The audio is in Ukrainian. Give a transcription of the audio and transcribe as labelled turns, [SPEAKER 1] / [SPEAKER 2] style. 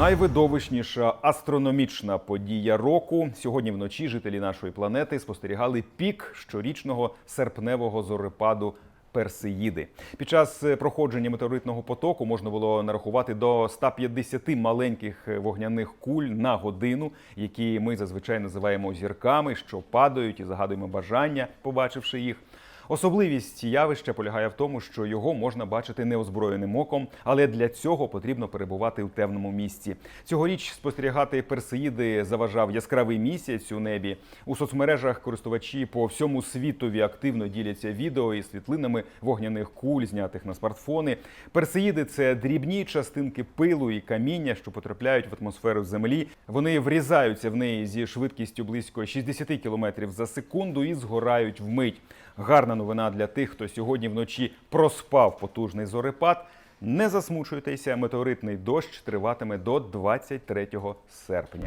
[SPEAKER 1] Найвидовищніша астрономічна подія року. Сьогодні вночі жителі нашої планети спостерігали пік щорічного серпневого зорепаду. Персеїди під час е, проходження метеоритного потоку можна було нарахувати до 150 маленьких е, вогняних куль на годину, які ми зазвичай називаємо зірками, що падають і загадуємо бажання, побачивши їх. Особливість явища полягає в тому, що його можна бачити неозброєним оком, але для цього потрібно перебувати у темному місці. Цьогоріч спостерігати персеїди заважав яскравий місяць у небі. У соцмережах користувачі по всьому світові активно діляться відео і світлинами вогняних куль, знятих на смартфони. Персеїди це дрібні частинки пилу і каміння, що потрапляють в атмосферу Землі. Вони врізаються в неї зі швидкістю близько 60 км за секунду і згорають вмить. Гарна новина для тих, хто сьогодні вночі проспав потужний зорепад. Не засмучуйтеся, метеоритний дощ триватиме до 23 серпня.